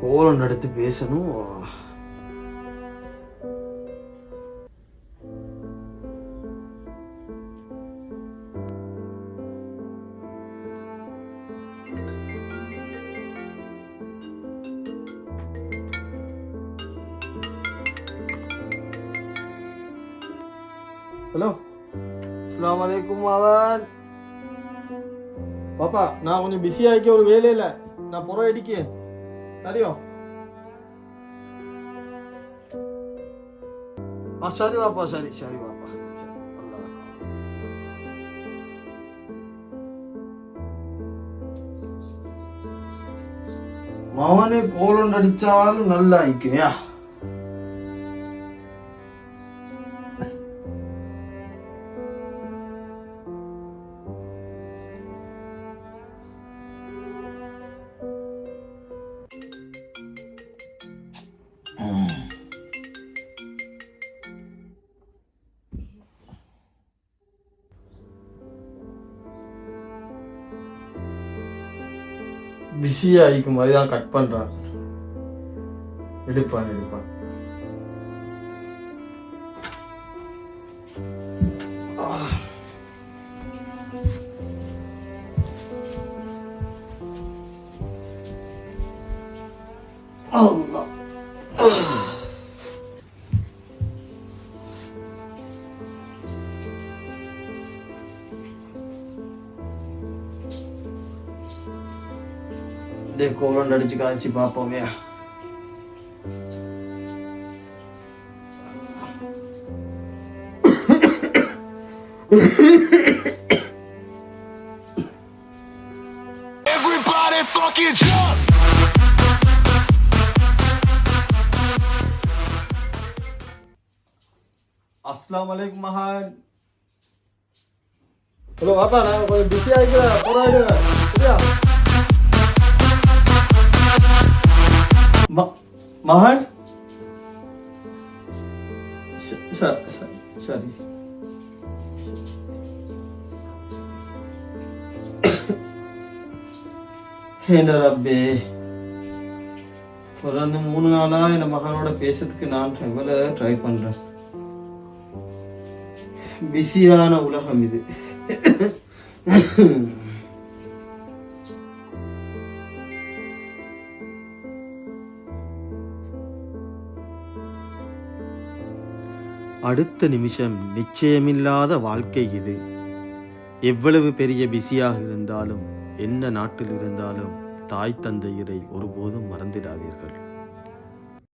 கோலம் எடுத்து பேசணும். ஹலோ அஸ்லாம் வலைக்கும் அவன் பாப்பா நான் கொஞ்சம் பிஸி ஆகிக்க ஒரு வேலையில. நான் புறம் அடிக்க சரியோ ஆ சரி பாப்பா சரி சரி பாப்பா மவனே கோலம் அடிச்சாலும் நல்லா ஆயிக்குயா பிஸி ஆகிக்கும் மாதிரி தான் கட் பண்றான் எடுப்பான் எடுப்பான் Allah. இதே கோலம் அடிச்சு காய்ச்சி பார்ப்போமே Everybody fucking jump! அஸ்லாம் வலைக்கும் மகான் ஹலோ வாப்பா நான் கொஞ்சம் பிஸி ஆகிக்கிறேன் போராடுவேன் சரியா ம- மகான் ச- ச- ச- சரி என்ன ரப்பே தொடர்ந்து மூணு நாளா என் மகனோட பேசுறதுக்கு நான் எவ்வளவு ட்ரை பண்றேன் பிஸியான உலகம் இது. அடுத்த நிமிஷம் நிச்சயமில்லாத வாழ்க்கை இது. எவ்வளவு பெரிய பிஸியாக இருந்தாலும் என்ன நாட்டில் இருந்தாலும் தாய் தந்தையரை ஒருபோதும் மறந்திடாதீர்கள்.